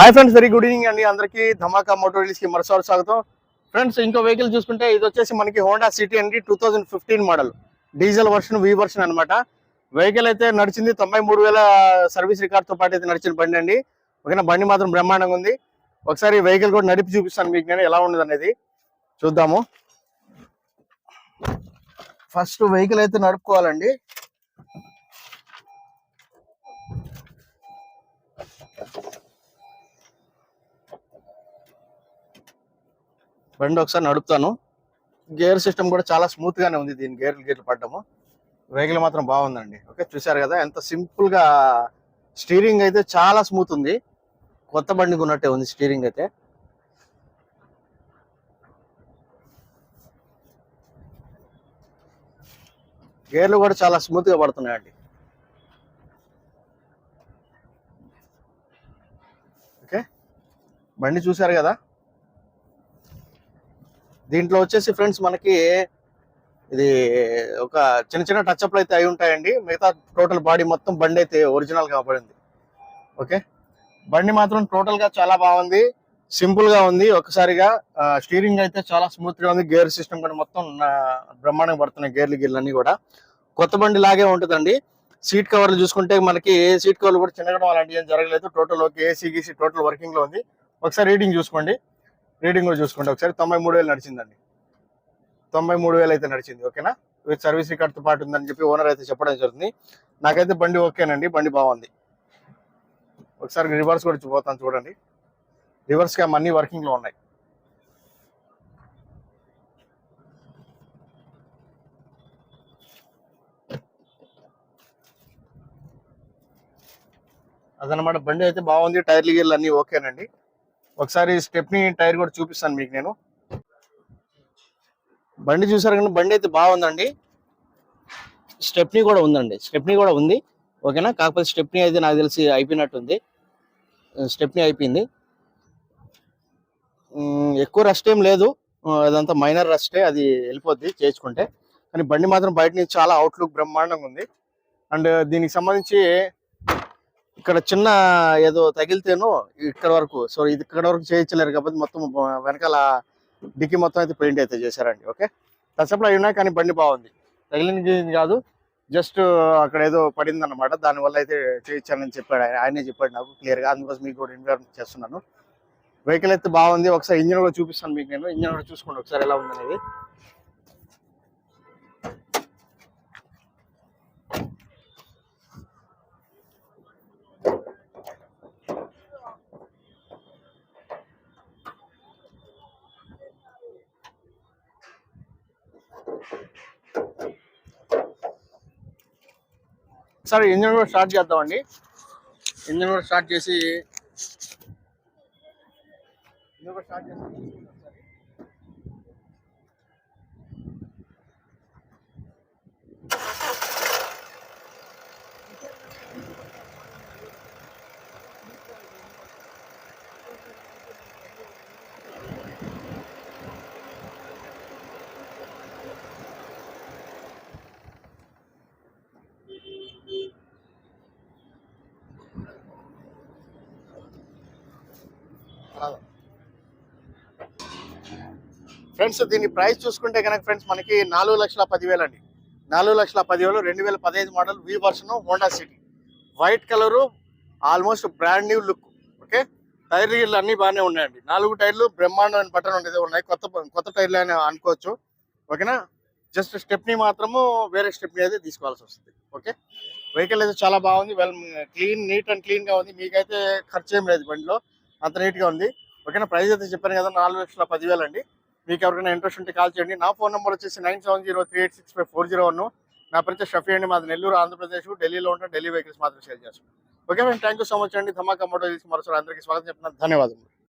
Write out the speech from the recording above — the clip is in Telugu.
Hi friends very good evening అండి. అందరికీ ధమాకా మోటో కి మరోసారి స్వాగతం. ఫ్రెండ్స్ ఇంకో వెహికల్ చూసుకుంటే ఇది వచ్చేసి మనకి హోండా సిటీ అండి two fifteen model diesel version V version అనమాట వెహికల్ అయితే నడిచింది తొంభై మూడు వేల సర్వీస్ రికార్డ్తో పాటు అయితే నడిచిన బండి అండి. ఓకేనా? బండి మాత్రం బ్రహ్మాండంగా ఉంది. ఒకసారి వెహికల్ కూడా నడిపి చూపిస్తాను మీకు నేను ఎలా ఉండదు అనేది. చూద్దాము. ఫస్ట్ వెహికల్ అయితే నడుపుకోవాలండి. బండి ఒకసారి నడుపుతాను. గేర్ సిస్టమ్ కూడా చాలా స్మూత్ గానే ఉంది దీని గేర్లు గేర్లు పడ్డము. వెహికల్ మాత్రం బాగుందండి. ఓకే చూసారు కదా? ఎంత సింపుల్గా స్టీరింగ్ అయితే చాలా స్మూత్ ఉంది. కొత్త బండికి ఉన్నట్టే ఉంది స్టీరింగ్ అయితే. గేర్లు కూడా చాలా స్మూత్గా పడుతున్నాయండి. ఓకే బండి చూసారు కదా? దీంట్లో వచ్చేసి ఫ్రెండ్స్ మనకి ఇది ఒక చిన్న చిన్న టచ్అప్లు అయితే అయి ఉంటాయండి. మిగతా టోటల్ బాడీ మొత్తం బండి అయితే ఒరిజినల్ కాబడింది పడింది. ఓకే? బండి మాత్రం టోటల్గా చాలా బాగుంది. సింపుల్గా ఉంది. ఒకసారిగా స్టీరింగ్ అయితే చాలా స్మూత్గా ఉంది. గేర్ సిస్టమ్ కూడా మొత్తం బ్రహ్మాండంగా పడుతున్నాయి గేర్లు గిర్లన్నీ కూడా. కొత్త బండి లాగే ఉంటుందండి. సీట్ కవర్లు చూసుకుంటే మనకి సీట్ కవర్లు కూడా చిన్నగడం అలాంటివి ఏం జరగలేదు. టోటల్ ఓకే ఏసీ గీసీ టోటల్ వర్కింగ్లో ఉంది. ఒకసారి రీడింగ్ చూసుకోండి. రీడింగ్ కూడా చూసుకుంటే ఒకసారి తొంభై మూడు వేలు నడిచిందండి. తొంభై మూడు వేలు అయితే నడిచింది ఓకేనా? విత్ సర్వీస్ రికార్డ్తో పాటు ఉందని చెప్పి ఓనర్ అయితే చెప్పడం జరుగుతుంది. నాకైతే బండి ఓకేనండి బండి బాగుంది. ఒకసారి రివర్స్ కూడా చూపోతాను చూడండి. రివర్స్ క్యామ్ అన్ని వర్కింగ్లో ఉన్నాయి. అదనమాట బండి అయితే బాగుంది టైర్లు గీర్లు అన్నీ ఓకేనండి. ఒకసారి స్టెప్ని టైర్ కూడా చూపిస్తాను మీకు నేను. బండి చూసారు కానీ బండి అయితే బాగుందండి. స్టెప్నీ కూడా ఉందండి. స్టెప్నీ కూడా ఉంది. ఓకేనా? కాకపోతే స్టెప్ని అయితే నాకు తెలిసి అయిపోయినట్టుంది. స్టెప్నీ అయిపోయింది. ఎక్కువ రస్ట్ ఏం లేదు. అదంతా మైనర్ రస్టే అది వెళ్ళిపోద్ది చేసుకుంటే కానీ బండి మాత్రం బయట నుంచి చాలా అవుట్లుక్ బ్రహ్మాండంగా ఉంది. అండ్ దీనికి సంబంధించి ఇక్కడ చిన్న ఏదో తగిలితేను ఇక్కడ వరకు సో ఇది ఇక్కడ వరకు చేయించలేరు కాబట్టి మొత్తం వెనకాల డిక్కి మొత్తం అయితే పెయింట్ అయితే చేశారండి ఓకే? టచ్అప్లు అయి ఉన్నాయి కానీ బండి బాగుంది. తగిలింది కాదు జస్ట్ అక్కడ ఏదో పడింది అనమాట దానివల్ల అయితే చేయించానని చెప్పాడు ఆయన ఆయనే చెప్పాడు నాకు క్లియర్గా అందుకోసం మీకు కూడా ఇన్ఫార్మ్ చేస్తున్నాను. వెహికల్ అయితే బాగుంది ఒకసారి ఇంజిన్ కూడా చూపిస్తాను మీకు నేను ఇంజిన్ కూడా చూసుకోండి ఒకసారి ఎలా ఉంది సరే ఇంజన్ కూడా స్టార్ట్ చేద్దామండి. ఇంజన్ కూడా స్టార్ట్ చేసి ఇంజన్ కూడా స్టార్ట్ చేసి ఫ్రెండ్స్ దీని ప్రైస్ చూసుకుంటే కనుక ఫ్రెండ్స్ మనకి నాలుగు లక్షల పదివేలు అండి. నాలుగు లక్షల పదివేలు రెండు వేల పదహైదు model V version Honda City white colour almost brand new look okay tyre గిర్లు అన్ని బాగానే ఉన్నాయండి. నాలుగు టైర్లు బ్రహ్మాండమైన బటన్ ఉండేది ఉన్నాయి. కొత్త కొత్త టైర్లు అని అనుకోవచ్చు. ఓకేనా జస్ట్ స్టెప్ని మాత్రము వేరే స్టెప్ని అయితే తీసుకోవాల్సి వస్తుంది. ఓకే వెహికల్ అయితే చాలా బాగుంది. వెల్ క్లీన్ నీట్ అండ్ క్లీన్గా ఉంది. మీకైతే ఖర్చు ఏం లేదు బండిలో. అంత నీట్గా ఉంది. ఓకేనా? ప్రైస్ అయితే చెప్పాను కదా నాలుగు లక్షల పదివేలు అండి. మీకు ఎవరికైనా ఇంట్రెస్ట్ ఉంటే కాల్ చేయండి. నా ఫోన్ నెంబర్ వచ్చేసి nine seven zero three eight six five four zero one నా ప్రతి షఫీ అండి. మాది నెల్లూరు ఆంధ్రప్రదేశ్ ఢిల్లీలో ఉంటే. ఢిల్లీ వెహికల్స్ మాత్రం షేర్ చేస్తాం. ఓకే మేము థ్యాంక్ యూ సో మచ్ అండి. ధమాకా మోటో తీసి మరోసారి అందరికీ స్వాగతం చెప్తున్నాను. ధన్యవాదాలు